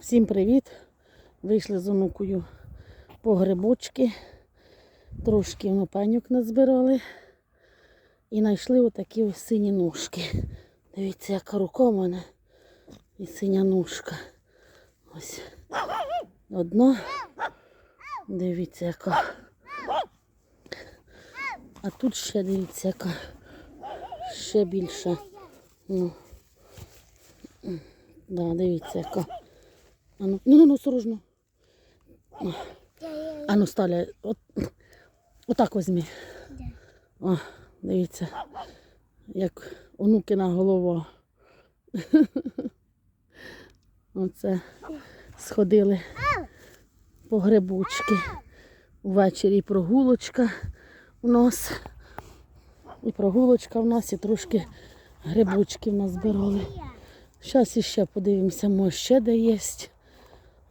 Всім привіт! Вийшли з онукою по грибочки. Трошки ми панюк назбирали. І знайшли отакі ось сині ножки. Дивіться, яка рука в мене. І синя ножка. Ось одна. Дивіться, яка. А тут ще дивіться, яка. Ще більша. Ну. Да, дивіться, яка. А ну, ну, ну, осторожно. А ну, Сталя, от, отак візьми. О, дивіться, як онукина голова. Оце сходили по грибочки. Ввечері прогулочка у нас. І прогулочка в нас, і трошки грибочків назбирали. Зараз іще подивимося, може ще де є.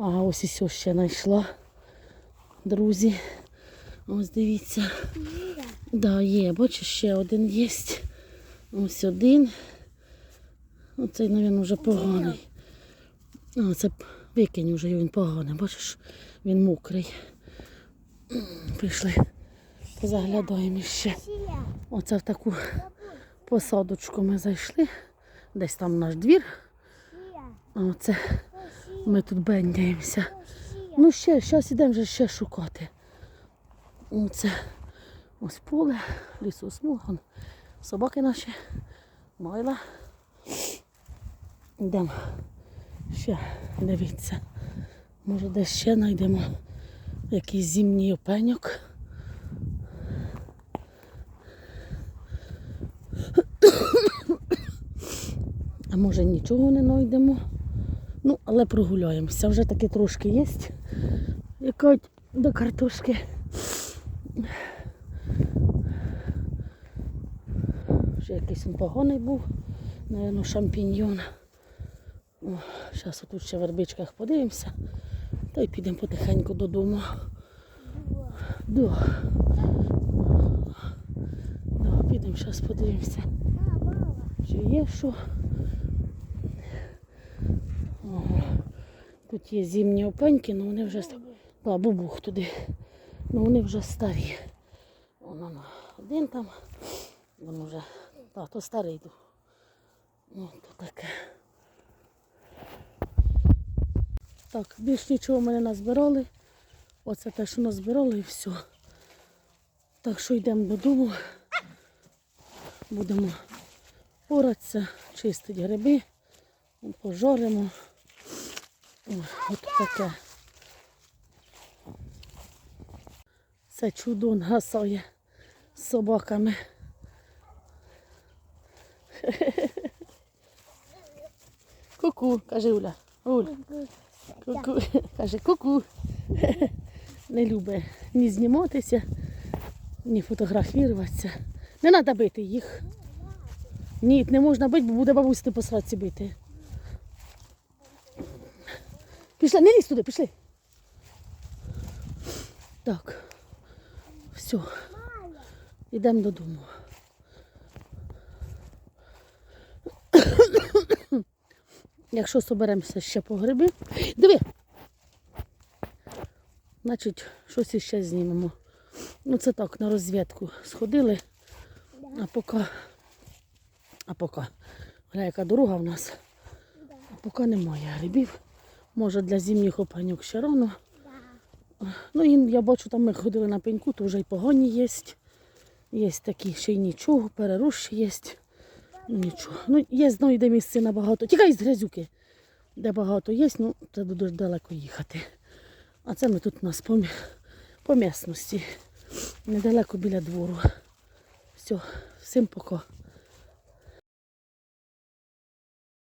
Ага, ось і сьо ще знайшла. Друзі. Ось дивіться. Да, є, бачиш, ще один є. Ось один. Оцей, мабуть, вже поганий. А, це викинь вже, він поганий, бачиш, він мокрий. М, Пішли, позаглядаємо ще. Оце в таку посадочку ми зайшли. Десь там наш двір. А оце ми тут бендяємося. Ну ще, зараз йдемо вже ще шукати. Оце ось поле, лісосмуга, собаки наші, майла. Йдемо ще дивіться. Може десь ще знайдемо якийсь зимній опеньок. А може нічого не знайдемо. Ну, але прогуляємося. Вже таки трошки є. Яка до картошки. Вже якийсь він поганий був. Наверно, шампіньйон. Зараз тут ще в вербичках подивимося. Та й підемо потихеньку додому. Да. Да, підемо зараз подивимося. Чи є що? Тут є зимні опеньки, але вони вже да, бубух туди. Ну вони вже старі. Вон воно один там. Воно вже. Так, то старий. Ну, то таке. Так, більш нічого ми не назбирали. Оце те, що назбирали і все. Так що йдемо додому. Будемо поратися, чистити гриби, пожаримо. От таке. Це чудо гасає з собаками. Ку-ку, каже Уля. Уль. Ку-ку. Каже ку-ку. Не любить ні зніматися, ні фотографуватися. Не треба бити їх. Ні, не можна бити, бо буде бабуся по сраці бити. Пішли, не лізь туди, пішли. Так. Все. Йдемо додому. Якщо соберемося ще по гриби. Диви! Значить, щось іще знімемо. Ну це так, на розвідку сходили, а поки, а поки, гля, яка дорога в нас, а поки немає грибів. Може для зимніх опаньок ще рано. Ну я бачу, там ми ходили на пеньку, то вже й погані є. Є такі ще й нічого, переруші є. Ну нічого. Ну, є знову де місце набагато. Тікай з грязюки. Де багато є, ну це дуже далеко їхати. А це ми тут у нас по, по місності. Недалеко біля двору. Все, всім пока.